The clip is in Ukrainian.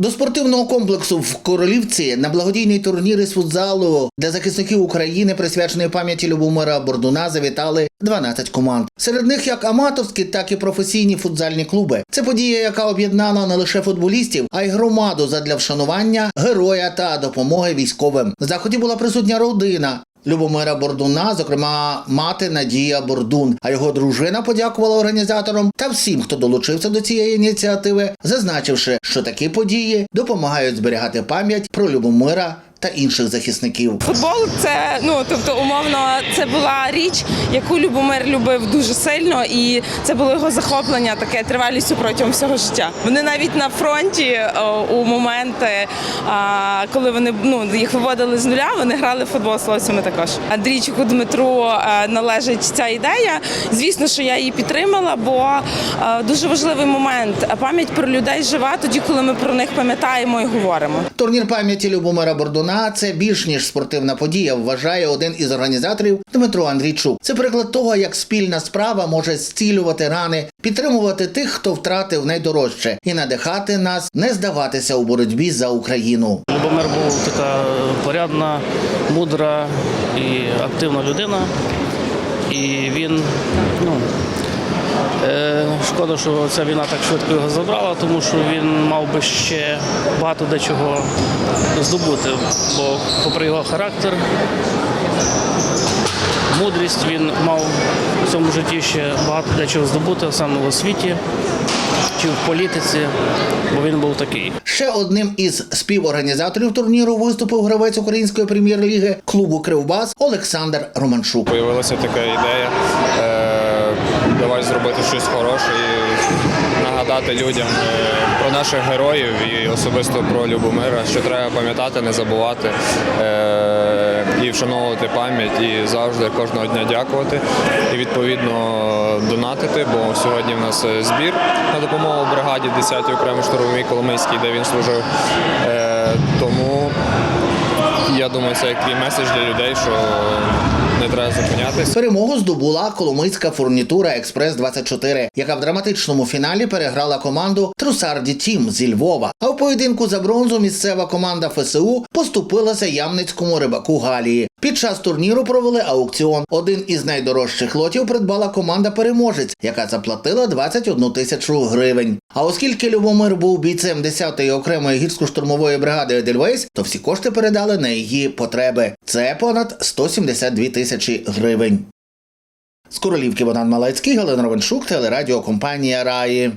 До спортивного комплексу в Королівці на благодійний турнір із футзалу для захисників України, присвячений пам'яті Любомира Бордуна, завітали 12 команд. Серед них як аматорські, так і професійні футзальні клуби. Це подія, яка об'єднала не лише футболістів, а й громаду задля вшанування героя та допомоги військовим. В заході була присутня родина. Любомира Бордуна, зокрема, мати Надія Бордун, а його дружина подякувала організаторам та всім, хто долучився до цієї ініціативи, зазначивши, що такі події допомагають зберігати пам'ять про Любомира та інших захисників. Футбол це ну тобто умовно це була річ, яку Любомир любив дуже сильно, і це було його захоплення таке тривалістю протягом всього життя. Вони навіть на фронті о, у моменти, а, коли вони ну їх виводили з нуля, вони грали в футбол з хлопцями також. Андрійчику Дмитру е, належить ця ідея. Звісно, що я її підтримала, бо е, дуже важливий момент. Пам'ять про людей жива тоді, коли ми про них пам'ятаємо і говоримо. Турнір пам'яті Любомира Бордуна це більш ніж спортивна подія, вважає один із організаторів Дмитро Андрійчук. Це приклад того, як спільна справа може зцілювати рани, підтримувати тих, хто втратив найдорожче, і надихати нас не здаватися у боротьбі за Україну. Любомир був така порядна, мудра і активна людина. І він, ну, шкода, що ця війна так швидко його забрала, тому що він мав би ще багато дечого здобути. Бо, попри його характер, мудрість, він мав в цьому житті ще багато дечого здобути, саме в освіті чи в політиці, бо він був такий. Ще одним із співорганізаторів турніру виступив гравець української прем'єр-ліги клубу Кривбас Олександр Романчук. Появилася така ідея. Давай зробити щось хороше і нагадати людям е, про наших героїв і особисто про Любомира, що треба пам'ятати, не забувати е, і вшановувати пам'ять, і завжди кожного дня дякувати. І відповідно донатити, бо сьогодні в нас е, збір на допомогу бригаді 10-й окремій штурмовій Коломийській, де він служив. Тому я думаю, це як меседж для людей, що не треба зупинятися. Перемогу здобула коломийська фурнітура Експрес 24 яка в драматичному фіналі переграла команду Трусарді Тім зі Львова. А в поєдинку за бронзу місцева команда ФСУ поступилася ямницькому рибаку Галії. Під час турніру провели аукціон. Один із найдорожчих лотів придбала команда Переможець, яка заплатила 21 тисячу гривень. А оскільки Любомир був бійцем 10-ї окремої гірсько-штурмової бригади Едельвейс, то всі кошти передали на її потреби. Це понад 172 тисячі гривень. З королівки Богдан Малецький, Галина Ровеншук, телерадіокомпанія Раї.